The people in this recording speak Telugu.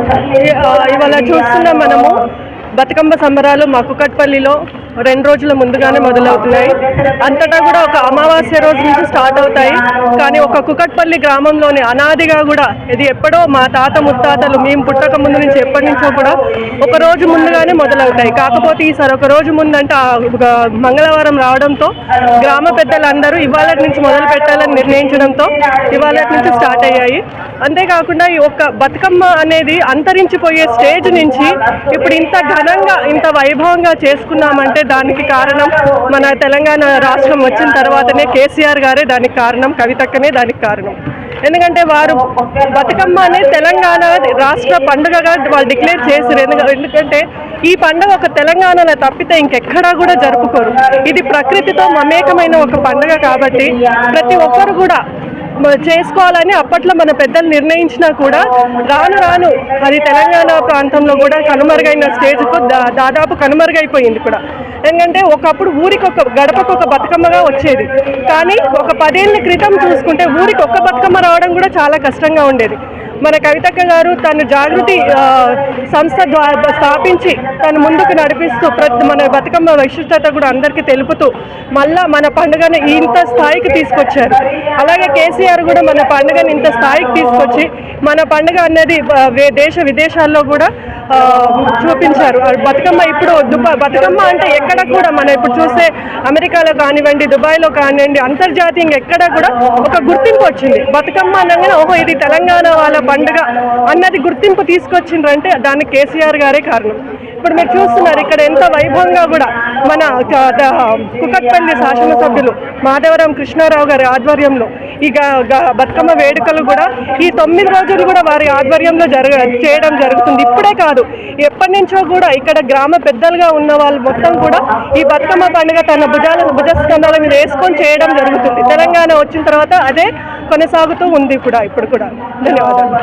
ఆ, ఇవాళ చూస్తున్నాం మనము బతుకమ్మ సంబరాలు మా కుకట్పల్లిలో రెండు రోజుల ముందుగానే మొదలవుతున్నాయి. అంతటా కూడా ఒక అమావాస్య రోజు నుంచి స్టార్ట్ అవుతాయి. కానీ ఒక కుకట్పల్లి గ్రామంలోని అనాదిగా కూడా ఇది ఎప్పుడో మా తాత ముత్తాతలు మేము పుట్టక ముందు నుంచి ఎప్పటి నుంచో కూడా ఒక రోజు ముందుగానే మొదలవుతాయి. కాకపోతే ఈసారి ఒక రోజు ముందంటే ఒక మంగళవారం రావడంతో గ్రామ పెద్దలందరూ ఇవాళ నుంచి మొదలు పెట్టాలని నిర్ణయించడంతో ఇవాళ నుంచి స్టార్ట్ అయ్యాయి. అంతేకాకుండా ఈ ఒక్క బతుకమ్మ అనేది అంతరించిపోయే స్టేజ్ నుంచి ఇప్పుడు ఇంత ఘనంగా ఇంత వైభవంగా చేసుకున్నామంటే దానికి కారణం మన తెలంగాణ రాష్ట్రం వచ్చిన తర్వాతనే కేసీఆర్ గారే దానికి కారణం కవితక్కనే దానికి కారణం. ఎందుకంటే వారు బతుకమ్మ అనే తెలంగాణ రాష్ట్ర పండుగగా వాళ్ళు డిక్లేర్ చేశారు. ఎందుకంటే ఎందుకంటే ఈ పండుగ ఒక తెలంగాణలో తప్పితే ఇంకెక్కడా కూడా జరుపుకోరు. ఇది ప్రకృతితో మమేకమైన ఒక పండుగ కాబట్టి ప్రతి ఒక్కరు కూడా చేసుకోవాలని అప్పట్లో మన పెద్దలు నిర్ణయించినా కూడా రాను రాను అది తెలంగాణ ప్రాంతంలో కూడా కనుమరుగైన స్టేజ్కు దా- దాదాపు కనుమరుగైపోయింది కూడా. ఎందుకంటే ఒకప్పుడు ఊరికి ఒక గడపకు ఒక బతుకమ్మగా వచ్చేది. కానీ ఒక పదేళ్ళ క్రితం చూసుకుంటే ఊరికి ఒక్క బతుకమ్మ రావడం కూడా చాలా కష్టంగా ఉండేది. మన కవితక్క గారు తను జాగృతి సంస్థ ద్వారా స్థాపించి తను ముందుకు నడిపిస్తూ ప్రతి మన బతుకమ్మ విశిష్టత కూడా అందరికీ తెలుపుతూ మళ్ళా మన పండుగను ఇంత స్థాయికి తీసుకొచ్చారు. అలాగే కేసీఆర్ కూడా మన పండుగను ఇంత స్థాయికి తీసుకొచ్చి మన పండుగ అనేది దేశ విదేశాల్లో కూడా చూపించారు. బతుకమ్మ ఇప్పుడు దుబా బతుకమ్మ అంటే ఎక్కడ కూడా మనం ఇప్పుడు చూస్తే అమెరికాలో కానివ్వండి దుబాయ్లో కానివ్వండి అంతర్జాతీయంగా ఎక్కడ కూడా ఒక గుర్తింపు వచ్చింది. బతుకమ్మ అనగానే ఓహో ఇది తెలంగాణ వాళ్ళ పండుగ అన్నది గుర్తింపు తీసుకొచ్చిండ్రంటే దానికి కేసీఆర్ గారే కారణం. ఇప్పుడు మీరు చూస్తున్నారు ఇక్కడ ఎంత వైభవంగా కూడా మన కుకట్పల్లి శాసనసభ్యులు మాధవరం కృష్ణారావు గారి ఆధ్వర్యంలో ఈ బతుకమ్మ వేడుకలు కూడా ఈ తొమ్మిది రోజులు కూడా వారి ఆధ్వర్యంలో జరగ చేయడం జరుగుతుంది. ఇప్పుడే కాదు ఎప్పటి నుంచో కూడా ఇక్కడ గ్రామ పెద్దలుగా ఉన్న వాళ్ళు మొత్తం కూడా ఈ బతుకమ్మ పండుగ తన భుజాల భుజస్కంధాల మీద వేసుకొని చేయడం జరుగుతుంది. తెలంగాణ వచ్చిన తర్వాత అదే కొనసాగుతూ ఉంది కూడా ఇప్పుడు కూడా. ధన్యవాదాలు.